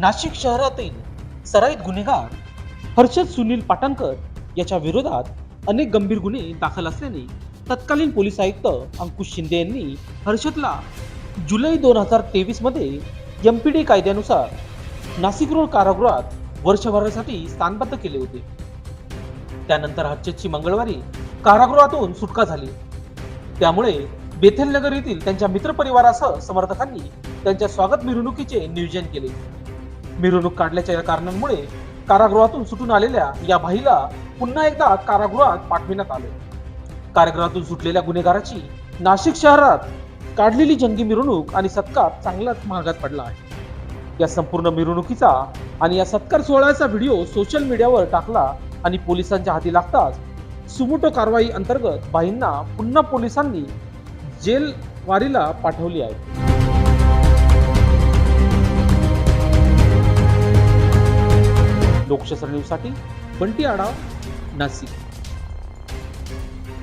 नाशिक शहरातील सराईत गुन्हेगार हर्षद सुनील पाटणकर याच्या विरोधात अनेक गंभीर गुन्हे दाखल असल्याने तत्कालीन पोलीस आयुक्त अंकुश शिंदे यांनी हर्षदला जुलै दोन हजार तेवीसमध्ये एम पी डी कायद्यानुसार नाशिक रोड कारागृहात वर्षभरासाठी स्थानबद्ध केले होते. त्यानंतर हर्षदची मंगळवारी कारागृहातून सुटका झाली. त्यामुळे बेथेल नगर येथील त्यांच्या मित्रपरिवारासह समर्थकांनी त्यांच्या स्वागत मिरवणुकीचे नियोजन केले. मिरवणूक काढल्याच्या या कारणांमुळे कारागृहातून सुटून आलेल्या या भाईला पुन्हा एकदा कारागृहात पाठविण्यात आले. कारागृहातून सुटलेल्या गुन्हेगाराची नाशिक शहरात काढलेली जंगी मिरवणूक आणि सत्कार चांगलाच महागात पडला आहे. या संपूर्ण मिरवणुकीचा आणि या सत्कार सोहळ्याचा व्हिडिओ सोशल मीडियावर टाकला आणि पोलिसांच्या हाती लागताच सुमोटो कारवाई अंतर्गत भाईंना पुन्हा पोलिसांनी जेल वारीला पाठवली आहे. लोकशास्त्र न्यूजसाठी बंटी आढाव नाशिक.